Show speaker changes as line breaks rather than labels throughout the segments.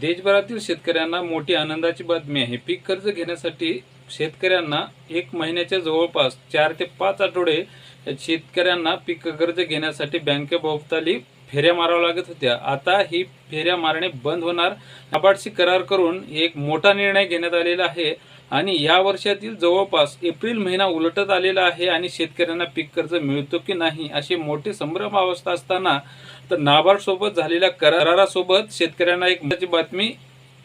देशभरातील शेतकऱ्यांना मोठी आनंदाची बातमी आहे. पीक कर्ज घेण्यासाठी शेतकऱ्यांना एक महिन्याच्या जवळपास चार ते पाच आठवडे शेतकऱ्यांना पीक कर्ज घेण्यासाठी बँकेभोवताली फेऱ्या माराव्या लागत होत्या. आता ही फेऱ्या मारणे बंद होणार. नाबार्डशी करार करून एक मोठा निर्णय घेण्यात आलेला आहे. आणि या वर्षातील जवळपास एप्रिल महिना उलटत आलेला आहे आणि शेतकऱ्यांना पीक कर्ज मिळतो की नाही अशी मोठी संभ्रम अवस्था असताना तर नाबार्ड सोबत झालेल्या करारासोबत शेतकऱ्यांना एक महत्त्वाची बातमी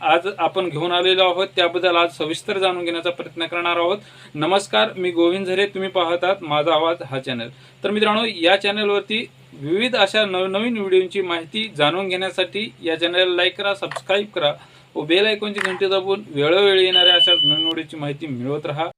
आज आपण घेऊन आलेलो आहोत. त्याबद्दल आज सविस्तर जाणून घेण्याचा प्रयत्न करणार आहोत. नमस्कार मी गोविंद झरे. तुम्ही पाहत आहात माझा आवाज हा चॅनल. तर मित्रांनो या चॅनलवरती विविध अशा नवनवीन व्हिडिओची माहिती जाणून घेण्यासाठी या चॅनलला लाईक करा सबस्क्राईब करा. व बेल आयकॉनची घंटी दाबून वेळोवेळी येणाऱ्या अशा नवीन माहिती मिळवत राहा.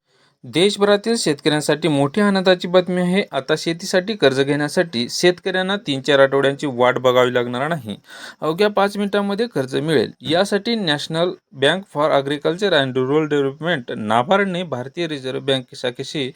देशभरातील शेतकऱ्यांसाठी मोठी आनंदाची बातमी आहे. आता शेतीसाठी कर्ज घेण्यासाठी शेतकऱ्यांना तीन चार आठवड्यांची वाट बघावी लागणार नाही. अवघ्या पाच मिनिटांमध्ये कर्ज मिळेल. यासाठी national bank for agriculture and rural development नाबार्डने भारतीय रिझर्व्ह बँक शाखेशी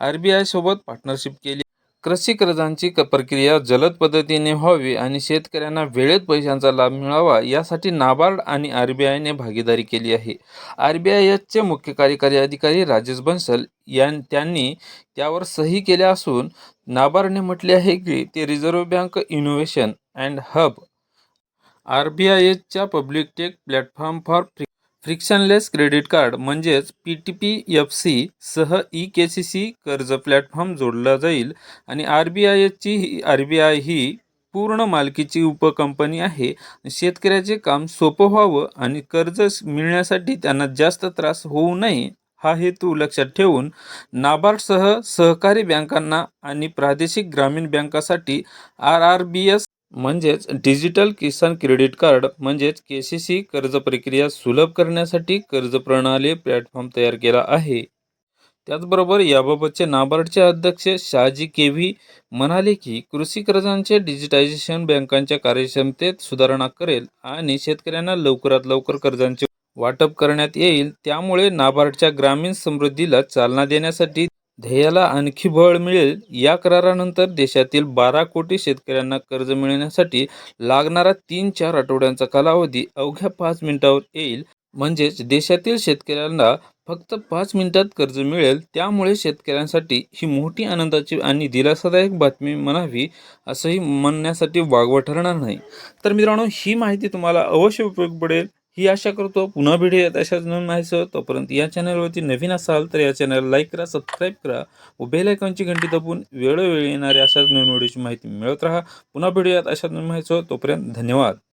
आर बी आय सोबत पार्टनरशिप केली. कृषी कर्जांची क- प्रक्रिया जलद पद्धतीने व्हावी आणि शेतकऱ्यांना वेळेत पैशांचा लाभ मिळावा यासाठी नाबार्ड आणि आर बी आयने भागीदारी केली आहे. आर बी आयचे मुख्य कार्यकारी अधिकारी राजेश बन्सल यां त्यांनी त्यावर सही केल्या असून नाबार्डने म्हटले आहे की ते reserve bank innovation and hub R B I एचच्या public tech platform for frictionless credit card म्हणजेच P T P F C सह ई के सी सी कर्ज प्लॅटफॉर्म जोडला जाईल आणि आर बी आयची ही आर बी आय ही पूर्ण मालकीची उपकंपनी आहे. शेतकऱ्याचे काम सोपं व्हावं आणि कर्ज मिळण्यासाठी त्यांना जास्त त्रास होऊ नये हा हेतू लक्षात ठेवून नाबार्डसह सहकारी बँकांना आणि प्रादेशिक ग्रामीण बँकासाठी आर आर बी एस म्हणजेच डिजिटल किसान क्रेडिट कार्ड म्हणजेच के सी सी कर्ज प्रक्रिया सुलभ करण्यासाठी कर्ज प्रणाली प्लॅटफॉर्म तयार केला आहे. त्याचबरोबर याबाबतचे नाबार्डचे अध्यक्ष शहाजी केव्ही म्हणाले की कृषी कर्जांचे डिजिटायझेशन बँकांच्या कार्यक्षमतेत सुधारणा करेल आणि शेतकऱ्यांना लवकरात लवकर कर्जांचे वाटप करण्यात येईल. त्यामुळे नाबार्डच्या ग्रामीण समृद्धीला चालना देण्यासाठी ध्येयाला आणखी बळ मिळेल या करारानंतर देशातील बारा कोटी शेतकऱ्यांना कर्ज मिळण्यासाठी लागणारा तीन चार आठवड्यांचा कालावधी अवघ्या पाच मिनिटावर येईल. म्हणजेच देशातील शेतकऱ्यांना फक्त पाच मिनिटात कर्ज मिळेल त्यामुळे शेतकऱ्यांसाठी ही मोठी आनंदाची आणि दिलासादायक बातमी म्हणावी असंही म्हणण्यासाठी वागवं ठरणार नाही. तर मित्रांनो ही माहिती तुम्हाला अवश्य उपयोग पडेल. ही आशा करतो पुन्हा भेटूयात अशाच नवीन माहिती तोपर्यंत या चॅनलवरती नवीन असाल तर या चॅनलला लाईक करा सबस्क्राईब करा व बेल आयकॉनची घंटी दाबून वेळोवेळी येणाऱ्या अशाच नवीन व्हिडिओची माहिती मिळत राहा. पुन्हा भेटूयात अशाच नवीन माहिती तोपर्यंत धन्यवाद.